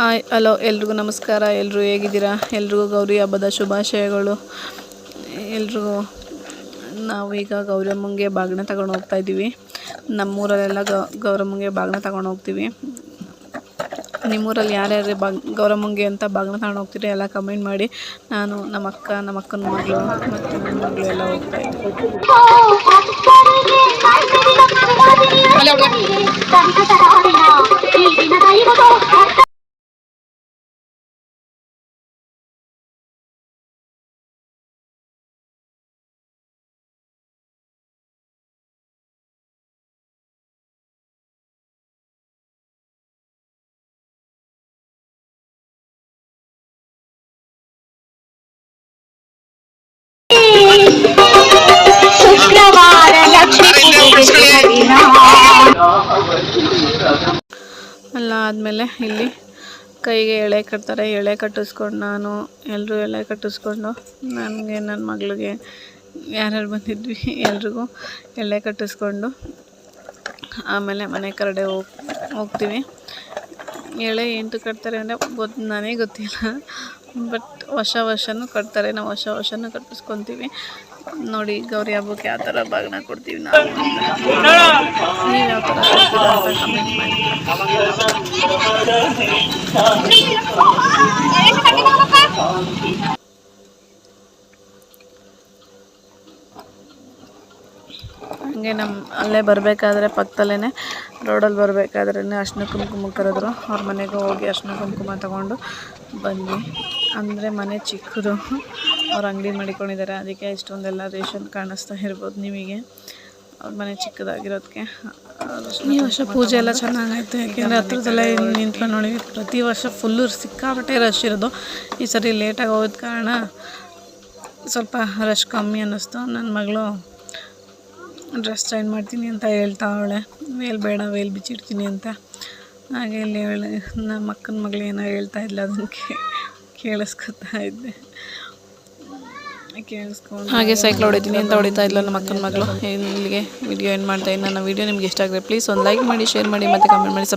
Hi, hello, ಎಲ್ರಿಗೂ ನಮಸ್ಕಾರ. ಎಲ್ಲರೂ ಹೇಗಿದ್ದೀರಾ? ಎಲ್ರಿಗೂ ಗೌರಿ ಹಬ್ಬದ ಶುಭಾಶಯಗಳು. ಎಲ್ರಿಗೂ ಈಗ ಗೌರಮ್ಮಂಗೆ ಬಾಗಿನ ತಗೊಂಡು ಹೋಗ್ತಾ ಇದ್ದೀವಿ. ನಮ್ಮೂರಲ್ಲೆಲ್ಲ ಗೌರಮ್ಮಂಗೆ ಬಾಗಿನ ತಗೊಂಡು ಹೋಗ್ತೀವಿ. ನಿಮ್ಮೂರಲ್ಲಿ ಯಾರ್ಯಾರು ಬಾಗ್, ಗೌರಮ್ಮಂಗೆ ಅಂತ ಬಾಗಿನ ತಗೊಂಡು ಹೋಗ್ತೀರಿ, ಎಲ್ಲ ಕಮೆಂಟ್ ಮಾಡಿ. ನಾನು ನಮ್ಮ ಅಕ್ಕ, ನಮ್ಮ ಅಕ್ಕನ ಮಗಳು ಮತ್ತು ನನ್ನ ಮಗಳು ಎಲ್ಲ ಹೋಗ್ತಾ ಇದ್ದೀವಿ. ಆದಮೇಲೆ ಇಲ್ಲಿ ಕೈಗೆ ಎಳೆ ಕಟ್ತಾರೆ. ಎಳೆ ಕಟ್ಟಿಸ್ಕೊಂಡು ನಾನು ಎಲ್ಲರೂ ಎಳೆ ಕಟ್ಟಿಸ್ಕೊಂಡು ನನಗೆ ನನ್ನ ಮಗಳಿಗೆ ಯಾರ್ಯಾರು ಬಂದಿದ್ವಿ ಎಲ್ರಿಗೂ ಎಳೆ ಕಟ್ಟಿಸ್ಕೊಂಡು ಆಮೇಲೆ ಮನೆ ಕರಡೆ ಹೋಗಿ, ಹೋಗ್ತೀವಿ. ಎಳೆ ಎಂಟು ಕಟ್ತಾರೆ ಅಂದರೆ ಗೊತ್ತು ನನಗೆ ಗೊತ್ತಿಲ್ಲ. ಬಟ್ ವರ್ಷ ವರ್ಷವೂ ಕಟ್ತಾರೆ. ನಾವು ವರ್ಷ ವರ್ಷವೂ ಕಟ್ಟಿಸ್ಕೊತೀವಿ. ನೋಡಿ, ಗೌರಿ ಹಬ್ಬಕ್ಕೆ ಯಾವ ಥರ ಬಾಗಿನ ಕೊಡ್ತೀವಿ ನಾವು? ನೀವು ಯಾವ ಥರ ಹಂಗೆ ನಮ್ಮ ಅಲ್ಲೇ ಬರಬೇಕಾದ್ರೆ ಪಕ್ಕದಲ್ಲೇ ರೋಡಲ್ಲಿ ಬರಬೇಕಾದ್ರೆ ಅರ್ಶಿನ ಕುಂಕುಮ ಕರೆದ್ರು. ಅವ್ರ ಮನೆಗೆ ಹೋಗಿ ಅರ್ಶಿನ ಕುಂಕುಮ ತಗೊಂಡು ಬಂದ್ವಿ. ಅಂದರೆ ಮನೆ ಚಿಕ್ಕದು. ಅವ್ರು ಅಂಗಡಿ ಮಾಡಿಕೊಂಡಿದ್ದಾರೆ. ಅದಕ್ಕೆ ಇಷ್ಟೊಂದೆಲ್ಲ ರೇಷನ್ ಕಾಣಿಸ್ತಾ ಇರ್ಬೋದು ನಿಮಗೆ. ಅವ್ರ ಮನೆ ಚಿಕ್ಕದಾಗಿರೋದಕ್ಕೆ ಈ ವರ್ಷ ಪೂಜೆ ಎಲ್ಲ ಚೆನ್ನಾಗಾಯ್ತು. ಯಾಕೆಂದರೆ ಹತ್ರದಲ್ಲೇ ನಿಂತ್ಕೊಂಡು ನೋಡಿ ಪ್ರತಿ ವರ್ಷ ಫುಲ್ಲು ಸಿಕ್ಕಾಪಟ್ಟೆ ರಶ್ ಇರೋದು. ಈ ಸರಿ ಲೇಟಾಗಿ ಹೋಗೋದ ಕಾರಣ ಸ್ವಲ್ಪ ರಶ್ ಕಮ್ಮಿ ಅನ್ನಿಸ್ತು. ನನ್ನ ಮಗಳು ಡ್ರೆಸ್ ಚೈನ್ ಮಾಡ್ತೀನಿ ಅಂತ ಹೇಳ್ತಾ ಅವಳೆ. ವೇಲ್ ಬೇಡ ವೇಲ್ ಬಿಚ್ಚಿಡ್ತೀನಿ ಅಂತ. ಹಾಗೆ ಇಲ್ಲಿ ಹೇಳಿ ನಮ್ಮ ಅಕ್ಕನ ಮಗಳು ಏನೋ ಹೇಳ್ತಾ ಇದ್ಲ ಅದನ್ನು ಕೇಳಿಸ್ಕೊತಾ ಇದ್ದೆ. ಹಾಗೆ ಸೈಕಲ್ ಹೊಡಿತೀನಿ ಅಂತ ಹೊಡಿತಾ ಇಲ್ಲ ನಮ್ಮ ಅಕ್ಕನ ಮಗಳು. ಇಲ್ಲಿಗೆ ವಿಡಿಯೋ ಏನು ಮಾಡ್ತಾ ಇದ್ದೀನಿ. ನನ್ನ ವಿಡಿಯೋ ನಿಮ್ಗೆ ಇಷ್ಟ ಪ್ಲೀಸ್ ಒಂದು ಲೈಕ್ ಮಾಡಿ ಶೇರ್ ಮಾಡಿ, ಮತ್ತು ಕಮೆಂಟ್ ಮಾಡಿ